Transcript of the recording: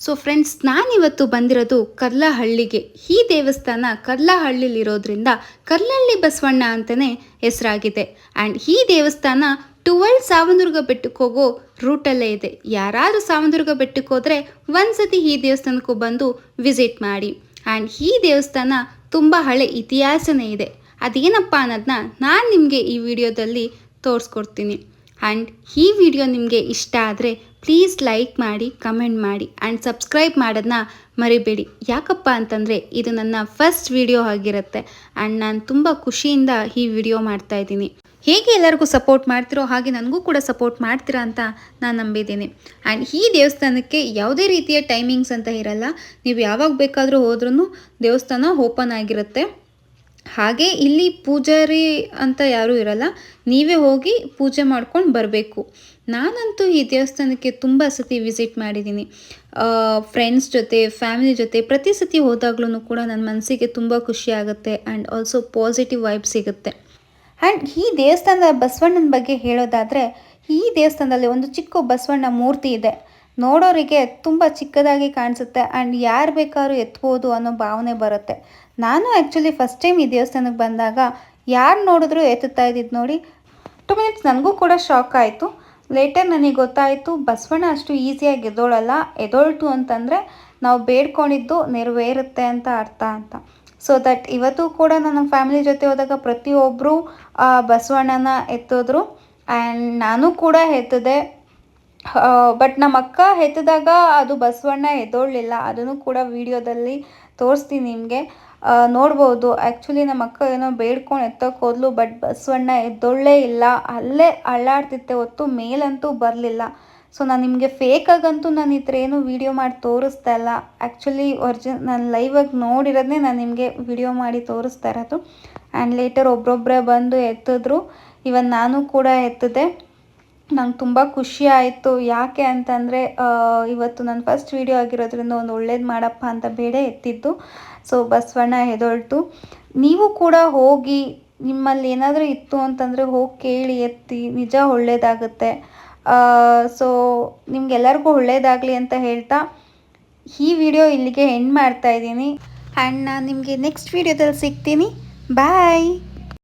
So friends ನಾನಿವತ್ತು ಬಂದಿರೋದು ಕರ್ಲಹಳ್ಳಿಗೆ. ಈ ದೇವಸ್ಥಾನ ಕರ್ಲಹಳ್ಳಿಲಿರೋದ್ರಿಂದ ಕರ್ಲಹಳ್ಳಿ ಬಸವಣ್ಣ ಅಂತಲೇ ಹೆಸರಾಗಿದೆ. ಆ್ಯಂಡ್ ಈ ದೇವಸ್ಥಾನ ಟುವೆಲ್ ಸಾವನದುರ್ಗ ಬೆಟ್ಟಕ್ಕೆ ಹೋಗೋ ರೂಟಲ್ಲೇ ಇದೆ. ಯಾರಾದರೂ ಸಾವನದುರ್ಗ ಬೆಟ್ಟಕ್ಕೆ ಹೋದರೆ ಒಂದ್ಸತಿ ಈ ದೇವಸ್ಥಾನಕ್ಕೂ ಬಂದು ವಿಸಿಟ್ ಮಾಡಿ. ಆ್ಯಂಡ್ ಈ ದೇವಸ್ಥಾನ ತುಂಬ ಹಳೆ ಇತಿಹಾಸನೇ ಇದೆ. ಅದೇನಪ್ಪ ಅನ್ನೋದನ್ನ ನಾನು ನಿಮಗೆ ಈ ವಿಡಿಯೋದಲ್ಲಿ ತೋರಿಸ್ಕೊಡ್ತೀನಿ. ಆ್ಯಂಡ್ ಈ ವಿಡಿಯೋ ನಿಮಗೆ ಇಷ್ಟ ಆದರೆ ಪ್ಲೀಸ್ ಲೈಕ್ ಮಾಡಿ ಕಮೆಂಟ್ ಮಾಡಿ ಆ್ಯಂಡ್ ಸಬ್ಸ್ಕ್ರೈಬ್ ಮಾಡೋದನ್ನ ಮರಿಬೇಡಿ. ಯಾಕಪ್ಪ ಅಂತಂದರೆ ಇದು ನನ್ನ ಫಸ್ಟ್ ವಿಡಿಯೋ ಆಗಿರುತ್ತೆ ಆ್ಯಂಡ್ ನಾನು ತುಂಬ ಖುಷಿಯಿಂದ ಈ ವಿಡಿಯೋ ಮಾಡ್ತಾ ಇದ್ದೀನಿ. ಹೇಗೆ ಎಲ್ಲರಿಗೂ ಸಪೋರ್ಟ್ ಮಾಡ್ತಿರೋ ಹಾಗೆ ನನಗೂ ಕೂಡ ಸಪೋರ್ಟ್ ಮಾಡ್ತೀರಾ ಅಂತ ನಾನು ನಂಬಿದ್ದೀನಿ. ಆ್ಯಂಡ್ ಈ ದೇವಸ್ಥಾನಕ್ಕೆ ಯಾವುದೇ ರೀತಿಯ ಟೈಮಿಂಗ್ಸ್ ಅಂತ ಇರಲ್ಲ. ನೀವು ಯಾವಾಗ ಬೇಕಾದರೂ ಹೋದ್ರೂ ದೇವಸ್ಥಾನ ಓಪನ್ ಆಗಿರುತ್ತೆ. ಹಾಗೆ ಇಲ್ಲಿ ಪೂಜಾರಿ ಅಂತ ಯಾರೂ ಇರಲ್ಲ. ನೀವೇ ಹೋಗಿ ಪೂಜೆ ಮಾಡ್ಕೊಂಡು ಬರಬೇಕು. ನಾನಂತೂ ಈ ದೇವಸ್ಥಾನಕ್ಕೆ ತುಂಬ ಸತಿ ವಿಸಿಟ್ ಮಾಡಿದ್ದೀನಿ. ಫ್ರೆಂಡ್ಸ್ ಜೊತೆ ಫ್ಯಾಮಿಲಿ ಜೊತೆ ಪ್ರತಿ ಸತಿ ಹೋದಾಗ್ಲೂ ಕೂಡ ನನ್ನ ಮನಸ್ಸಿಗೆ ತುಂಬ ಖುಷಿ ಆಗುತ್ತೆ ಆ್ಯಂಡ್ ಆಲ್ಸೋ ಪಾಸಿಟಿವ್ ವೈಬ್ ಸಿಗುತ್ತೆ. ಆ್ಯಂಡ್ ಈ ದೇವಸ್ಥಾನದ ಬಸವಣ್ಣನ ಬಗ್ಗೆ ಹೇಳೋದಾದರೆ ಈ ದೇವಸ್ಥಾನದಲ್ಲಿ ಒಂದು ಚಿಕ್ಕ ಬಸವಣ್ಣ ಮೂರ್ತಿ ಇದೆ. ನೋಡೋರಿಗೆ ತುಂಬ ಚಿಕ್ಕದಾಗಿ ಕಾಣಿಸುತ್ತೆ ಆ್ಯಂಡ್ ಯಾರು ಬೇಕಾದ್ರೂ ಎತ್ಬೋದು ಅನ್ನೋ ಭಾವನೆ ಬರುತ್ತೆ. ನಾನು ಆ್ಯಕ್ಚುಲಿ ಫಸ್ಟ್ ಟೈಮ್ ಈ ದೇವಸ್ಥಾನಕ್ಕೆ ಬಂದಾಗ ಯಾರು ನೋಡಿದ್ರು ಎತ್ತುತ್ತಾ ಇದ್ದಿದ್ದು ನೋಡಿ ಟು ಮಿನಿಟ್ಸ್ ನನಗೂ ಕೂಡ ಶಾಕ್ ಆಯಿತು. ಲೇಟರ್ ನನಗೆ ಗೊತ್ತಾಯಿತು, ಬಸವಣ್ಣ ಅಷ್ಟು ಈಸಿಯಾಗಿ ಎದೋಳಲ್ಲ ಎದೋಳ್ತು ಅಂತಂದರೆ ನಾವು ಬೇಡ್ಕೊಂಡಿದ್ದು ನೆರವೇರುತ್ತೆ ಅಂತ ಅರ್ಥ ಅಂತ. ಸೊ ದಟ್ ಇವತ್ತು ಕೂಡ ನನ್ನ ಫ್ಯಾಮಿಲಿ ಜೊತೆ ಹೋದಾಗ ಪ್ರತಿಯೊಬ್ಬರು ಬಸವಣ್ಣನ ಎತ್ತೋದ್ರು. ಆ್ಯಂಡ್ ನಾನು ಕೂಡ ಎತ್ತಿದೆ. ಬಟ್ ನಮ್ಮ ಅಕ್ಕ ಎತ್ತಿದಾಗ ಅದು ಬಸವಣ್ಣ ಎದ್ದೋಳಲಿಲ್ಲ. ಅದನ್ನು ಕೂಡ ವಿಡಿಯೋದಲ್ಲಿ ತೋರಿಸ್ತೀನಿ ನಿಮಗೆ. ನೋಡ್ಬೋದು. ಆ್ಯಕ್ಚುಲಿ ನಮ್ಮ ಅಕ್ಕ ಏನೋ ಬೇಡ್ಕೊಂಡು ಎತ್ತೋಕೆ ಹೋದ್ಲು, ಬಟ್ ಬಸವಣ್ಣ ಎದ್ದೊಳ್ಳೇ ಇಲ್ಲ. ಅಲ್ಲೇ ಅಳ್ಳಾಡ್ತಿತ್ತೆ ಹೊತ್ತು ಮೇಲಂತೂ ಬರಲಿಲ್ಲ. ಸೊ ನಾನು ನಿಮಗೆ ಫೇಕಾಗಂತೂ ನಾನು ಈ ಥರ ಏನು ವೀಡಿಯೋ ಮಾಡಿ ತೋರಿಸ್ತಾ ಇಲ್ಲ. ಆ್ಯಕ್ಚುಲಿ ಒರ್ಜಿನ್ ನಾನು ಲೈವಾಗಿ ನೋಡಿರೋದನ್ನೇ ನಾನು ನಿಮಗೆ ವಿಡಿಯೋ ಮಾಡಿ ತೋರಿಸ್ತಾ ಇರೋದು. ಆ್ಯಂಡ್ ಲೇಟರ್ ಒಬ್ಬೊಬ್ಬರೇ ಬಂದು ಎತ್ತಿದ್ರು. ಇವನ್ ನಾನು ಕೂಡ ಎತ್ತಿದೆ ನಂಗೆ ತುಂಬ ಖುಷಿ ಆಯಿತು. ಯಾಕೆ ಅಂತಂದರೆ ಇವತ್ತು ನನ್ನ ಫಸ್ಟ್ ವೀಡಿಯೋ ಆಗಿರೋದ್ರಿಂದ ಒಂದು ಒಳ್ಳೇದು ಮಾಡಪ್ಪ ಅಂತ ಬೇಡ ಎತ್ತಿದ್ದು. ಸೊ ಬಸವಣ್ಣ ಹೆದೊಳ್ತು. ನೀವು ಕೂಡ ಹೋಗಿ ನಿಮ್ಮಲ್ಲಿ ಏನಾದರೂ ಇತ್ತು ಅಂತಂದರೆ ಹೋಗಿ ಕೇಳಿ ಎತ್ತಿ, ನಿಜ ಒಳ್ಳೇದಾಗುತ್ತೆ. ಸೊ ನಿಮ್ಗೆಲ್ಲರಿಗೂ ಒಳ್ಳೇದಾಗಲಿ ಅಂತ ಹೇಳ್ತಾ ಈ ವಿಡಿಯೋ ಇಲ್ಲಿಗೆ ಎಂಡ್ ಮಾಡ್ತಾ ಇದ್ದೀನಿ. ಆ್ಯಂಡ್ ನಾನು ನಿಮಗೆ ನೆಕ್ಸ್ಟ್ ವೀಡಿಯೋದಲ್ಲಿ ಸಿಗ್ತೀನಿ. ಬಾಯ್